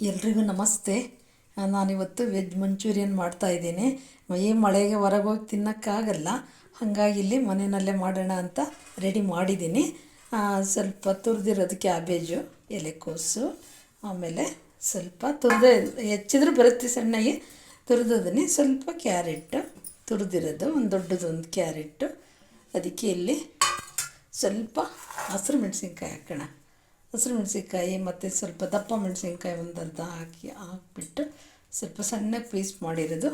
ಎಲ್ರಿಗೂ ನಮಸ್ತೆ. ನಾನಿವತ್ತು ವೆಜ್ ಮಂಚೂರಿಯನ್ ಮಾಡ್ತಾಯಿದ್ದೀನಿ ಈ ಮಳೆಗೆ ಹೊರಗೆ ಹೋಗಿ ತಿನ್ನೋಕ್ಕಾಗಲ್ಲ. ಹಾಗಾಗಿ ಇಲ್ಲಿ ಮನೆಯಲ್ಲೇ ಮಾಡೋಣ ಅಂತ ರೆಡಿ ಮಾಡಿದ್ದೀನಿ. ಸ್ವಲ್ಪ ತುರಿದಿರೋದು ಕ್ಯಾಬೇಜು ಎಲೆಕೋಸು ಆಮೇಲೆ ಸ್ವಲ್ಪ ತುರಿದ, ಹೆಚ್ಚಿದ್ರೆ ಬರುತ್ತೆ ಸಣ್ಣಗೆ. ತುರಿದದನ್ನೇ ಸ್ವಲ್ಪ ಕ್ಯಾರೆಟ್ ತುರಿದಿರೋದು ಒಂದು ದೊಡ್ಡದೊಂದು ಕ್ಯಾರೆಟ್ಟು. ಅದಕ್ಕೆ ಇಲ್ಲಿ ಸ್ವಲ್ಪ ಹಸಿರು ಮೆಣಸಿನ್ಕಾಯಿ ಹಾಕೋಣ. ಹಸಿರು ಮೆಣಸಿನ್ಕಾಯಿ ಮತ್ತು ಸ್ವಲ್ಪ ದಪ್ಪ ಮೆಣಸಿನ್ಕಾಯಿ ಒಂದು ಅರ್ಧ ಹಾಕಿ ಹಾಕ್ಬಿಟ್ಟು ಸ್ವಲ್ಪ ಸಣ್ಣಗೆ ಪೀಸ್ ಮಾಡಿರೋದು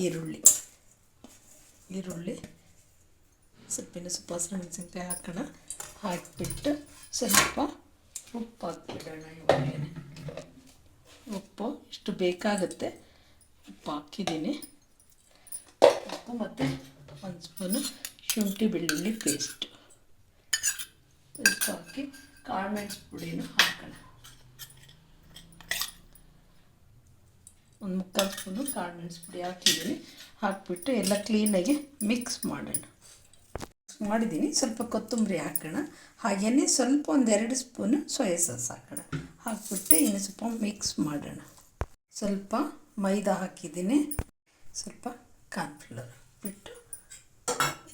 ಈರುಳ್ಳಿ. ಈರುಳ್ಳಿ ಸ್ವಲ್ಪ ಇನ್ನು ಸ್ವಲ್ಪ ಹಸಿರು ಮೆಣಸಿನ್ಕಾಯಿ ಹಾಕೋಣ. ಹಾಕಿಬಿಟ್ಟು ಸ್ವಲ್ಪ ಉಪ್ಪು ಹಾಕ್ಬಿಡೋಣ ಉಪ್ಪು ಇಷ್ಟು ಬೇಕಾಗುತ್ತೆ ಉಪ್ಪು ಹಾಕಿದ್ದೀನಿ. ಉಪ್ಪು ಮತ್ತು ಒಂದು ಸ್ಪೂನು ಶುಂಠಿ ಬೆಳ್ಳುಳ್ಳಿ ಪೇಸ್ಟು. ಉಪ್ಪು ಹಾಕಿ ಕಾಳುಮೆಣಸು ಪುಡಿನೂ ಹಾಕೋಣ. ಒಂದು ಮುಕ್ಕಾಲು ಸ್ಪೂನು ಕಾಳುಮೆಣಸು ಪುಡಿ ಹಾಕಿದ್ದೀನಿ. ಹಾಕಿಬಿಟ್ಟು ಎಲ್ಲ ಕ್ಲೀನಾಗಿ ಮಿಕ್ಸ್ ಮಾಡೋಣ. ಮಿಕ್ಸ್ ಮಾಡಿದ್ದೀನಿ. ಸ್ವಲ್ಪ ಕೊತ್ತಂಬರಿ ಹಾಕೋಣ. ಹಾಗೆಯೇ ಸ್ವಲ್ಪ ಒಂದೆರಡು ಸ್ಪೂನು ಸೋಯಾ ಸಾಸ್ ಹಾಕೋಣ. ಹಾಕಿಬಿಟ್ಟು ಇನ್ನು ಸ್ವಲ್ಪ ಮಿಕ್ಸ್ ಮಾಡೋಣ. ಸ್ವಲ್ಪ ಮೈದಾ ಹಾಕಿದ್ದೀನಿ. ಸ್ವಲ್ಪ ಕಾರ್ನ್ಫ್ಲವರ್ ಬಿಟ್ಟು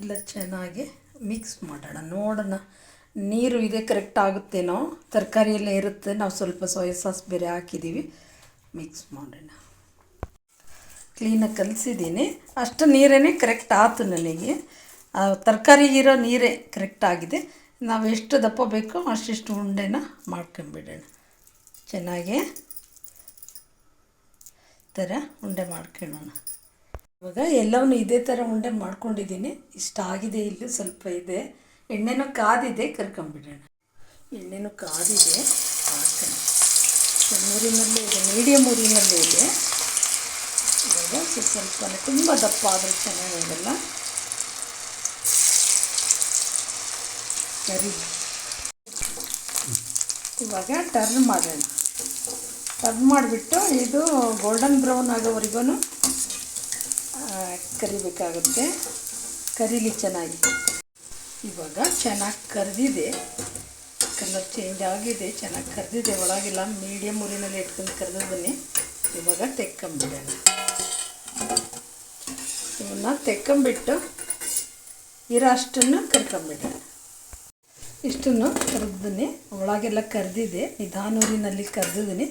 ಎಲ್ಲ ಚೆನ್ನಾಗಿ ಮಿಕ್ಸ್ ಮಾಡೋಣ. ನೋಡೋಣ. ನೀರು ಇದೆ ಕರೆಕ್ಟ್ ಆಗುತ್ತೇನೋ ತರಕಾರಿ ಎಲ್ಲ ಇರುತ್ತೆ, ನಾವು ಸ್ವಲ್ಪ ಸೋಯಾ ಸಾಸ್ ಬೇರೆ ಹಾಕಿದ್ದೀವಿ. ಮಿಕ್ಸ್ ಮಾಡೋಣ. ಕ್ಲೀನಾಗಿ ಕಲಿಸಿದ್ದೀನಿ. ಅಷ್ಟು ನೀರೇ ಕರೆಕ್ಟ್ ಆಯ್ತು ನನಗೆ. ಇರೋ ನೀರೇ ಕರೆಕ್ಟ್ ಆಗಿದೆ. ನಾವು ಎಷ್ಟು ದಪ್ಪ ಬೇಕೋ ಅಷ್ಟಿಷ್ಟು ಉಂಡೆನ ಮಾಡ್ಕೊಂಬಿಡೋಣ. ಚೆನ್ನಾಗಿ. ಥರ ಉಂಡೆ ಮಾಡ್ಕೊಳ್ಳೋಣ. ಇವಾಗ ಎಲ್ಲವನ್ನೂ ಇದೇ ಥರ ಉಂಡೆ ಮಾಡ್ಕೊಂಡಿದ್ದೀನಿ. ಇಷ್ಟ ಆಗಿದೆ ಇಲ್ಲಿ, ಸ್ವಲ್ಪ ಇದೆ. ಎಣ್ಣೆನೂ ಕಾದಿದೆ ಕರ್ಕೊಂಬಿಡೋಣ ಎಣ್ಣೆನೂ ಕಾದಿದೆ, ಹಾಕೋಣ. ಸಣ್ಣೂರಿನಲ್ಲೇ ಇದೆ ಮೀಡಿಯಮ್ ಊರಿನಲ್ಲೇ ಇದೆ. ಇವಾಗ ಸ್ವಲ್ಪ ತುಂಬ ದಪ್ಪ ಆದರೆ ಚೆನ್ನಾಗಿರಲ್ಲ ಸರಿ. ಇವಾಗ ಟರ್ನ್ ಮಾಡೋಣ. ಟರ್ನ್ ಮಾಡಿಬಿಟ್ಟು ಇದು ಗೋಲ್ಡನ್ ಬ್ರೌನ್ ಆಗೋವರೆಗೂ ಕರಿಬೇಕಾಗುತ್ತೆ. ಕರೀಲಿ ಚೆನ್ನಾಗಿ ಇವಾಗ ಚೆನ್ನಾಗಿ ಕರೆದಿದೆ. ಕಲರ್ ಚೇಂಜ್ ಆಗಿದೆ, ಚೆನ್ನಾಗಿ ಕರೆದಿದೆ. ಒಳಗೆಲ್ಲ ಮೀಡಿಯಮ್ ಊರಿನಲ್ಲಿ ಇಟ್ಕೊಂಡು ಕರೆದದನ್ನೇ ಇವಾಗ ತೆಕ್ಕೊಂಬಿಡೋಣ. ಇವನ್ನ ತೆಕ್ಕೊಂಬಿಟ್ಟು ಇರೋ ಅಷ್ಟನ್ನು ಕರ್ಕೊಂಬಿಡೋಣ. ಇಷ್ಟನ್ನು ಕರೆದಿದ್ದೀನಿ ಒಳಗೆಲ್ಲ ಕರೆದಿದೆ. ನಿಧಾನೂರಿನಲ್ಲಿ ಕರೆದಿದ್ದೀನಿ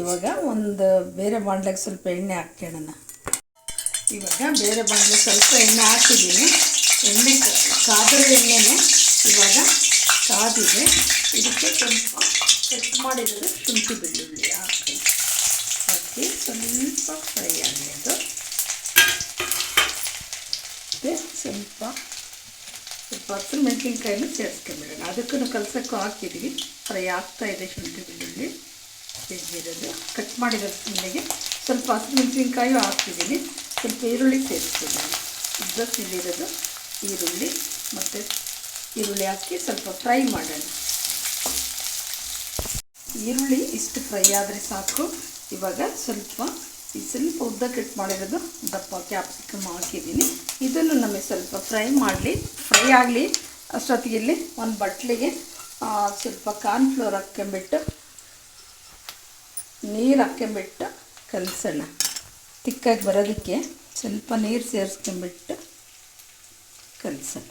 ಇವಾಗ ಒಂದು ಬೇರೆ ಬಾಂಡ್ಲಿಗೆ ಸ್ವಲ್ಪ ಎಣ್ಣೆ ಹಾಕ್ಕೊಳ್ಳೋಣ. ಇವಾಗ ಬೇರೆ ಬಾಂಡ್ಲಿಗೆ ಸ್ವಲ್ಪ ಎಣ್ಣೆ ಹಾಕಿದ್ದೀನಿ. ಎಣ್ಣೆ ಕಾದರ ಎಣ್ಣೆನೇ ಇವಾಗ ಕಾದಿದೆ. ಇದಕ್ಕೆ ಸ್ವಲ್ಪ ಕಟ್ ಮಾಡಿರೋದು ಶುಂಠಿ ಬೆಳ್ಳುಳ್ಳಿ ಹಾಕಿ. ಹಾಕಿ ಸ್ವಲ್ಪ ಫ್ರೈ ಆಗಲಿ ಅದು ಮತ್ತು ಸ್ವಲ್ಪ ಸ್ವಲ್ಪ ಹಸಿರು ಮೆಣಸಿನ್ಕಾಯಿನೂ ಸೇರಿಸ್ಕೊಂಬಿಡೋಣ. ಅದಕ್ಕೂ ಕಲಸಕ್ಕೂ ಹಾಕಿದ್ದೀವಿ ಫ್ರೈ ಆಗ್ತಾ ಇದೆ ಶುಂಠಿ ಬೆಳ್ಳುಳ್ಳಿ. ತೆಗೆದಿರೋದು. ಕಟ್ ಮಾಡಿರೋ ತಿಂಡಿಗೆ ಸ್ವಲ್ಪ ಹಸಿರು ಮೆಣಸಿನ್ಕಾಯು ಹಾಕ್ತಿದ್ದೀನಿ ಸ್ವಲ್ಪ ಈರುಳ್ಳಿ ಸೇರಿಸ್ತಿದ್ದೀನಿ ಇದ್ದಕ್ಕಿಲ್ಲಿರೋದು ಈರುಳ್ಳಿ ಮತ್ತು ಈರುಳ್ಳಿ ಹಾಕಿ ಸ್ವಲ್ಪ ಫ್ರೈ ಮಾಡೋಣ. ಈರುಳ್ಳಿ ಇಷ್ಟು ಫ್ರೈ ಆದರೆ ಸಾಕು. ಇವಾಗ ಸ್ವಲ್ಪ ಈ ಸ್ವಲ್ಪ ಉದ್ದ ಕಟ್ ಮಾಡಿರೋದು ದಪ್ಪ ಕ್ಯಾಪ್ಸಿಕಮ್ ಹಾಕಿದ್ದೀನಿ. ಇದನ್ನು ನಮಗೆ ಸ್ವಲ್ಪ ಫ್ರೈ ಮಾಡಲಿ. ಫ್ರೈ ಆಗಲಿ. ಅಷ್ಟೊತ್ತಿಗೆ ಇಲ್ಲಿ ಒಂದು ಬಟ್ಲಿಗೆ ಸ್ವಲ್ಪ ಸ್ವಲ್ಪ ಕಾರ್ನ್ಫ್ಲೋರ್ ಹಾಕ್ಕೊಂಬಿಟ್ಟು, ನೀರು ಹಾಕ್ಕೊಂಬಿಟ್ಟು ಕಲಸೋಣ. ತಿಕ್ಕಾಗಿ ಬರೋದಕ್ಕೆ ಸ್ವಲ್ಪ ನೀರು ಸೇರಿಸ್ಕೊಂಬಿಟ್ಟು ಕಲಸೋಣ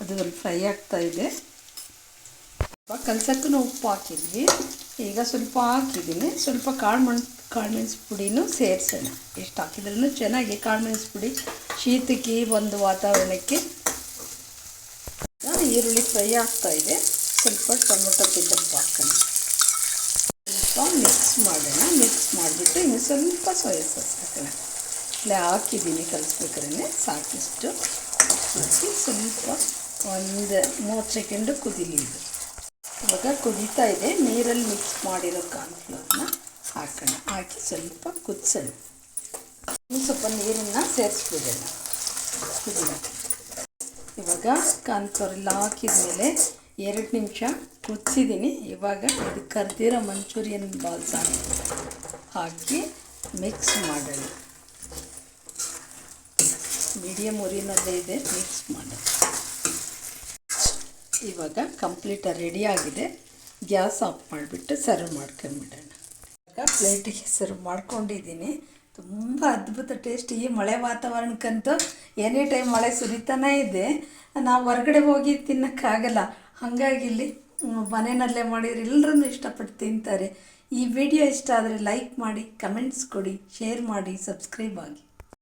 ಅದು ಒಂದು ಫ್ರೈ ಆಗ್ತಾ ಇದೆ. ಸ್ವಲ್ಪ ಕಲ್ಸಕ್ಕೂ ಉಪ್ಪು ಹಾಕಿದ್ವಿ. ಈಗ ಸ್ವಲ್ಪ ಹಾಕಿದ್ದೀನಿ. ಸ್ವಲ್ಪ ಕಾಳು ಮೆಣಸು ಕಾಳು ಮೆಣಸು ಪುಡಿನೂ ಸೇರಿಸೋಣ. ಎಷ್ಟು ಹಾಕಿದ್ರೂ ಚೆನ್ನಾಗಿ ಕಾಳು ಮೆಣಸು ಪುಡಿ ಶೀತಕ್ಕೆ, ಒಂದು ವಾತಾವರಣಕ್ಕೆ. ಈರುಳ್ಳಿ ಫ್ರೈ ಆಗ್ತಾ ಇದೆ. ಸ್ವಲ್ಪ ಟೊಮೊಟೊ ಕೆಚಪ್ ಹಾಕೋಣ. ಸ್ವಲ್ಪ ಮಿಕ್ಸ್ ಮಾಡೋಣ. ಮಿಕ್ಸ್ ಮಾಡಿಬಿಟ್ಟು ಇನ್ನು ಸ್ವಲ್ಪ ಸೋಯಾ ಸಾಸ್ ಹಾಕೋಣ. ಇಲ್ಲೇ, ಹಾಕಿದ್ದೀನಿ ಕಲಿಸ್ಬೇಕಾದ್ರೆ ಸಾಕಿಷ್ಟು. ಹಾಕಿ ಸ್ವಲ್ಪ ಒಂದು ಮೂವತ್ತು ಸೆಕೆಂಡು ಕುದೀಲಿ ಇದು. ಇವಾಗ ಕುದೀತಾ ಇದೆ. ನೀರಲ್ಲಿ ಮಿಕ್ಸ್ ಮಾಡಿರೋ ಕಾರ್ನ್ಫ್ಲೋರ್ನ ಹಾಕೋಣ. ಹಾಕಿ ಸ್ವಲ್ಪ ಕುದಿಸೋಣ. ಸ್ವಲ್ಪ ನೀರನ್ನು ಸೇರಿಸ್ಬಿಡೋಣ. ಕುದಿನ ಇವಾಗ ಕಾರ್ನ್ಫ್ಲೋರ್ ಎಲ್ಲ ಹಾಕಿದ ಮೇಲೆ ಎರಡು ನಿಮಿಷ ಕುದಿಸಿದ್ದೀನಿ. ಇವಾಗ ಇದು ಕರ್ದಿರೋ ಮಂಚೂರಿಯನ್ ಬಾಲ್ಸಾನ ಹಾಕಿ ಮಿಕ್ಸ್ ಮಾಡೋಣ. ಮೀಡಿಯಮ್ ಉರಿನಲ್ಲೇ ಇದೆ ಮಿಕ್ಸ್ ಮಾಡಿ ಇವಾಗ ಕಂಪ್ಲೀಟ್ ರೆಡಿ ಆಗಿದೆ. ಗ್ಯಾಸ್ ಆಫ್ ಮಾಡಿಬಿಟ್ಟು ಸರ್ವ್ ಮಾಡ್ಕೊಂಬಿಡೋಣ ಇವಾಗ ಪ್ಲೇಟಿಗೆ ಸರ್ವ್ ಮಾಡ್ಕೊಂಡಿದ್ದೀನಿ. ತುಂಬ ಅದ್ಭುತ ಟೇಸ್ಟ್ ಈ ಮಳೆ ವಾತಾವರಣಕ್ಕಂತೂ ಎನಿ ಟೈಮ್ ಮಳೆ ಸುರಿತಾನೇ ಇದೆ. ನಾವು ಹೊರಗಡೆ ಹೋಗಿ ತಿನ್ನೋಕ್ಕಾಗಲ್ಲ. ಹಾಗಾಗಿ ಇಲ್ಲಿ ಮನೆಯಲ್ಲೇ ಮಾಡಿದ್ರೆ ಎಲ್ಲರೂ ಇಷ್ಟಪಟ್ಟು ತಿಂತಾರೆ. ಈ ವಿಡಿಯೋ ಇಷ್ಟ ಆದರೆ ಲೈಕ್ ಮಾಡಿ ಕಮೆಂಟ್ಸ್ ಕೊಡಿ ಶೇರ್ ಮಾಡಿ ಸಬ್ಸ್ಕ್ರೈಬ್ ಆಗಿ.